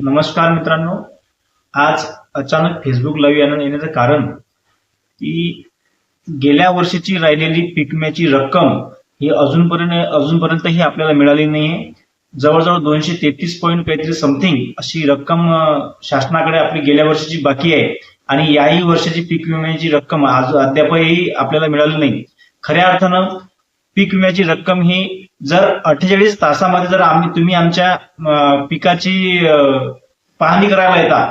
नमस्कार मित्रांनो. आज अचानक फेसबुक लाईव्ह येणं येण्याचं कारण की गेल्या वर्षीची राहिलेली पीक विम्याची रक्कम ही अजूनपर्यंत अजूनपर्यंतही आपल्याला मिळाली नाहीये. जवळजवळ दोनशे तेहतीस पॉईंट काहीतरी समथिंग अशी रक्कम शासनाकडे आपली गेल्या वर्षीची बाकी आहे. आणि याही वर्षाची पीक विम्याची रक्कम आज अद्यापही आपल्याला मिळाली नाही. खऱ्या अर्थानं पीक विम्याची रक्कम ही जर अठ्ठेचाळीस तासामध्ये जर आम्ही तुम्ही आमच्या पिकाची पाहणी करायला येता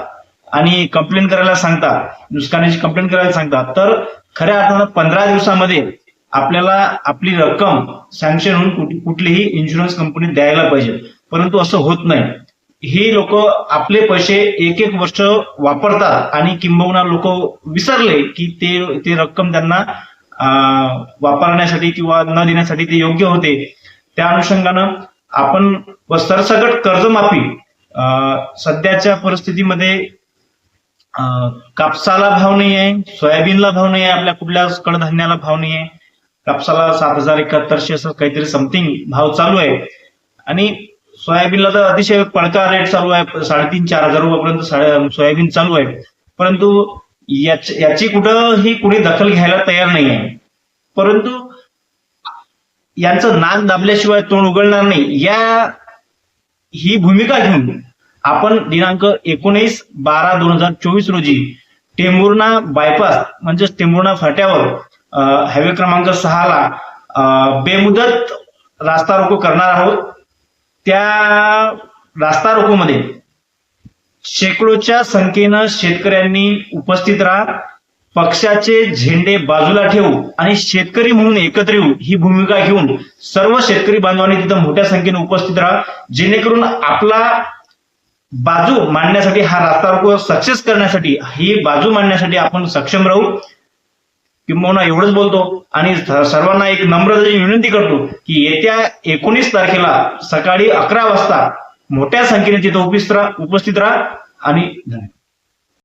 आणि कंप्लेंट करायला सांगता नुकसानीची कंप्लेंट करायला सांगता तर खऱ्या अर्थानं पंधरा दिवसामध्ये आपल्याला आपली रक्कम सँक्शन होऊन कुठलीही इन्शुरन्स कंपनी द्यायला पाहिजे. परंतु असं होत नाही. हे लोक आपले पैसे एक एक वर्ष वापरतात आणि किंबहुना लोक विसरले की ते ते रक्कम त्यांना वापरण्यासाठी किंवा न देण्यासाठी ते योग्य होते. त्या अनुषंगानं आपण व सरसकट कर्जमाफी अं, सध्याच्या परिस्थितीमध्ये अं, कापसाला भाव नाही आहे सोयाबीनला भाव नाही आहे आपल्या कुठल्या कडधान्याला भाव नाही आहे कापसाला सात हजार एकाहत्तरशे असं काहीतरी समथिंग भाव चालू आहे. आणि सोयाबीनला तर अतिशय पडका रेट चालू आहे साडेतीन चार हजार रुपयापर्यंत सोयाबीन चालू आहे. परंतु याची कुठं ही कुणी दखल घ्यायला तयार नाही आहे परंतु यांचं नाक दाबल्याशिवाय तोंड उघडणार नाही. या ही भूमिका घेऊन आपण दिनांक एकोणीस बारा दोन हजार चोवीस रोजी टेंभुर्णा बायपास म्हणजेच टेंभुर्णा फाट्यावर हायवे क्रमांक सहाला बेमुदत रास्ता रोको करणार आहोत. त्या रास्ता रोकोमध्ये शेकडोच्या संख्येनं शेतकऱ्यांनी उपस्थित राहा. पक्षाचे झेंडे बाजूला ठेवू आणि शेतकरी म्हणून एकत्र येऊ ही भूमिका घेऊन सर्व शेतकरी बांधवांनी तिथं मोठ्या संख्येने उपस्थित राहा. जेणेकरून आपला बाजू मांडण्यासाठी हा रास्ता रोको सक्सेस करण्यासाठी ही बाजू मांडण्यासाठी आपण सक्षम राहू. किंबहुना एवढंच बोलतो. आणि सर्वांना एक नम्र विनंती करतो की येत्या एकोणीस तारखेला सकाळी अकरा वाजता मोठ्या संख्येने तिथं उपस्थित राहा उपस्थित राहा. आणि धन्यवाद.